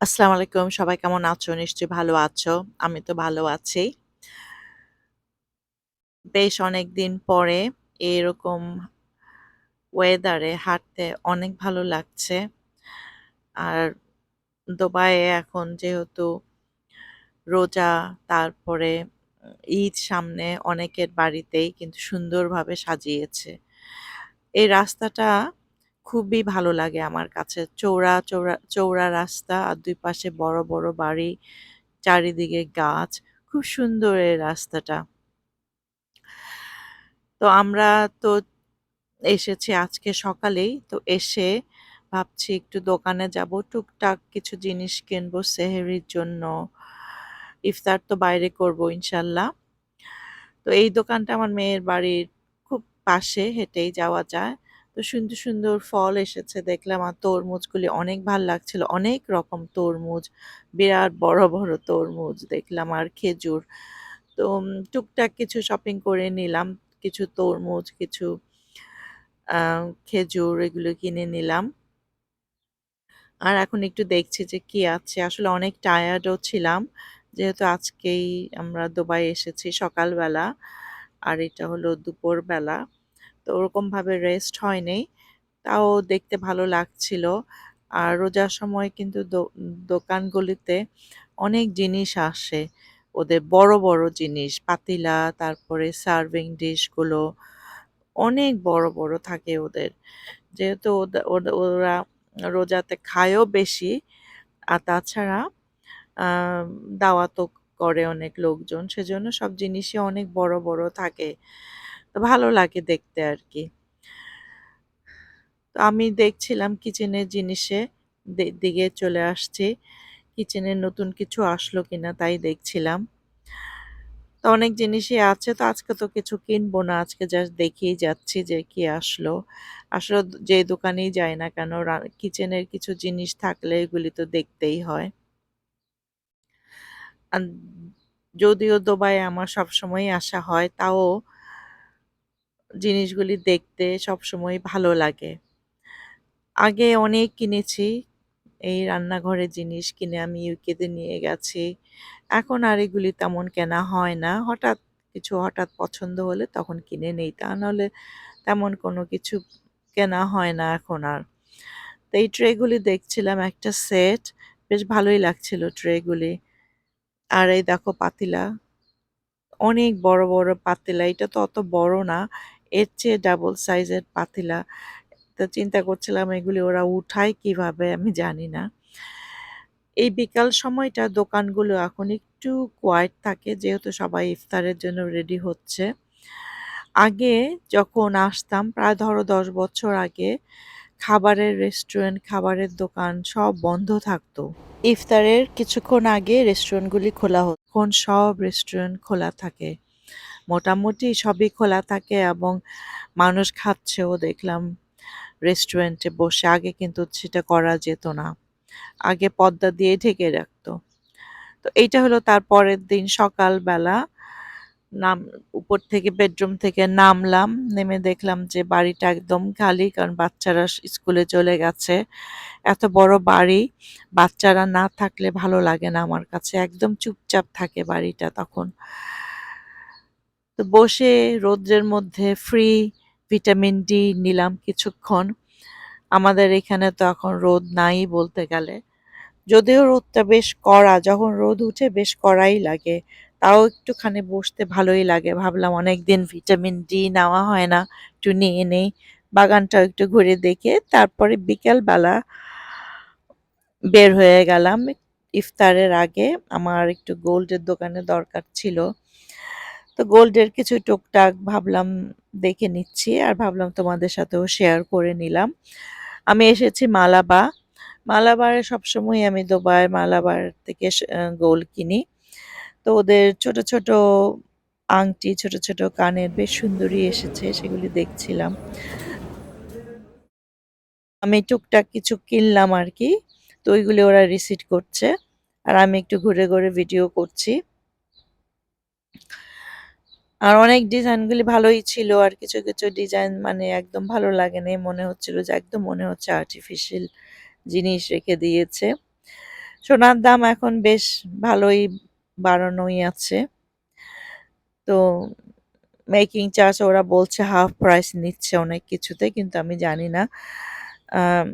আসসালামু আলাইকুম। সবাই কেমন আছো? নিশ্চয়ই ভালো আছো। আমি তো ভালো আছি। বেশ অনেকদিন পরে এরকম ওয়েদারে হাঁটতে অনেক ভালো লাগছে। আর দুবাইয়ে এখন যেহেতু রোজা, তারপরে ঈদ সামনে অনেকের বাড়িতেই কিন্তু সুন্দরভাবে সাজিয়েছে। এই রাস্তাটা খুবই ভালো লাগে আমার কাছে। চওড়া, চৌড়া চওড়া রাস্তা আর দুই পাশে বড়, বড় বাড়ি, চারিদিকে গাছ। খুব সুন্দর এই রাস্তাটা। তো আমরা তো এসেছি আজকে সকালেই। তো এসে ভাবছি একটু দোকানে যাব টুকটাক কিছু জিনিস কিনবো সেহেরির জন্য। ইফতার তো বাইরে করব ইনশাল্লাহ। তো এই দোকানটা আমার মেয়ের বাড়ির খুব পাশে হেঁটেই যাওয়া যায়। সুন্দর, সুন্দর ফল এসেছে দেখলাম আর তরমুজগুলি অনেক ভালো লাগছিল। অনেক রকম তরমুজ, বিরাট বড়, বড় তরমুজ দেখলাম আর খেজুর। তো টুকটাক কিছু শপিং করে নিলাম। কিছু তরমুজ, কিছু খেজুর এগুলো কিনে নিলাম। আর এখন একটু দেখছি যে কি আছে। আসলে অনেক টায়ার্ডও ছিলাম। যেহেতু আজকেই আমরা দুবাই এসেছি সকালবেলা। আর এটা হলো দুপুরবেলা। তো ওরকমভাবে রেস্ট হয়নি। তাও দেখতে ভালো লাগছিল। আর রোজার সময় কিন্তু দোকানগুলিতে অনেক জিনিস আসে। ওদের বড়, বড় জিনিস পাতিলা, তারপরে সার্ভিং ডিশগুলো অনেক বড়, বড় থাকে ওদের। যেহেতু ওরা রোজাতে খায়ও বেশি। আর তাছাড়া দাওয়াতও করে অনেক লোকজন। সেজন্য সব জিনিসই অনেক বড়, বড় থাকে। তো ভালো লাগে দেখতে আর কি তো আমি দেখছিলাম কিচেনের জিনিসে দিকে চলে আসছি। কিচেনের নতুন কিছু আসলো কিনা তাই দেখছিলাম। তো অনেক জিনিসই আছে। তো আজকে তো কিছু কিনবো না। আজকে জাস্ট দেখেই যাচ্ছি যে কি আসলো। আসলে যে দোকানেই যাই না কেন কিচেনের কিছু জিনিস থাকলে এগুলি তো দেখতেই হয়। যদিও দুবাইয়ে আমার সবসময়ই আসা হয়, তাও জিনিসগুলি দেখতে সবসময় ভালো লাগে। আগে অনেক কিনেছি। এই রান্নাঘরের জিনিস কিনে আমি ইউকেতে নিয়ে গেছি। এখন আর এগুলি তেমন কেনা হয় না। হঠাৎ কিছু হঠাৎ পছন্দ হলে তখন কিনে নেই। তা নাহলে তেমন কোনো কিছু কেনা হয় না এখন আর। তো এই ট্রেগুলি দেখছিলাম একটা সেট। বেশ ভালোই লাগছিল ট্রেগুলি। আর এই দেখো পাতিলা। অনেক বড়, বড় পাতিলা। এটা তো অত বড় না। এর চেয়ে ডাবল সাইজের পাতিলা। তো চিন্তা করছিলাম এগুলি ওরা উঠায় কীভাবে আমি জানি না। এই বিকাল সময়টা দোকানগুলো এখন একটু কোয়াইট থাকে যেহেতু সবাই ইফতারের জন্য রেডি হচ্ছে। আগে যখন আসতাম প্রায় ধরো ১০ বছর আগে খাবারের রেস্টুরেন্ট, খাবারের দোকান সব বন্ধ থাকতো। ইফতারের কিছুক্ষণ আগে রেস্টুরেন্টগুলি খোলা হতো। এখন সব রেস্টুরেন্ট খোলা থাকে। মোটামুটি সবই খোলা থাকে এবং মানুষ খাচ্ছেও দেখলাম রেস্টুরেন্টে বসে। আগে কিন্তু সেটা করা যেত না। আগে পর্দা দিয়ে ঢেকে রাখতো। তো এইটা হলো তার পরের দিন সকালবেলা। নাম উপর থেকে বেডরুম থেকে নামলাম। নেমে দেখলাম যে বাড়িটা একদম খালি কারণ বাচ্চারা স্কুলে চলে গেছে। এত বড় বাড়ি, বাচ্চারা না থাকলে ভালো লাগে না আমার কাছে। একদম চুপচাপ থাকে বাড়িটা তখন। তো বসে রৌদ্রের মধ্যে ফ্রি ভিটামিন ডি নিলাম কিছুক্ষণ। আমাদের এখানে তো এখন রোদ নাই বলতে গেলে। যদিও রোদটা বেশ কড়া, যখন রোদ উঠে বেশ কড়াই লাগে। তাও একটুখানি বসতে ভালোই লাগে। ভাবলাম অনেকদিন ভিটামিন ডি নেওয়া হয় না, একটু নিয়ে নেই। বাগানটাও একটু ঘুরে দেখে তারপরে বিকেলবেলা বের হয়ে গেলাম ইফতারের আগে। আমার একটু গোল্ডের দোকানে দরকার ছিল। তো গোল্ডের কিছু টুকটাক ভাবলাম দেখে নিচ্ছি আর ভাবলাম তোমাদের সাথেও শেয়ার করে নিলাম। আমি এসেছি মালাবা। মালাবারে সবসময় আমি দুবাই মালাবার থেকে গোল্ড কিনি। তো ওদের ছোট, ছোট আংটি, ছোট, ছোট কানের বেশ সুন্দরী এসেছে সেগুলি দেখছিলাম। আমি টুকটাক কিছু কিনলাম আর কি তো ওইগুলি ওরা রিসিট করছে। আর আমি একটু ঘুরে, ঘুরে ভিডিও করছি। আর অনেক ডিজাইনগুলি ভালোই ছিল। আর কিছু, কিছু ডিজাইন মানে একদম ভালো লাগেনি। মনে হচ্ছিল যে একদম মনে হচ্ছে আর্টিফিশিয়াল জিনিস রেখে দিয়েছে। সোনার দাম এখন বেশ ভালোই বাড়ানোই আছে তো মেকিং চার্জ ওরা বলছে হাফ প্রাইস নিচ্ছে অনেক কিছুতে কিন্তু আমি জানি না আম,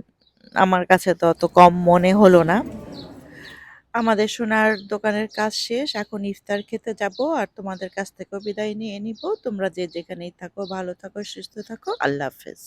আমার কাছে তো অত কম মনে হলো না আমাদের সোনার দোকানের কাজ শেষ। এখন ইফতার খেতে যাব আর তোমাদের কাছ থেকেও বিদায় নিয়ে নিব। তোমরা যে যেখানেই থাকো, ভালো থাকো, সুস্থ থাকো। আল্লাহ হাফেজ।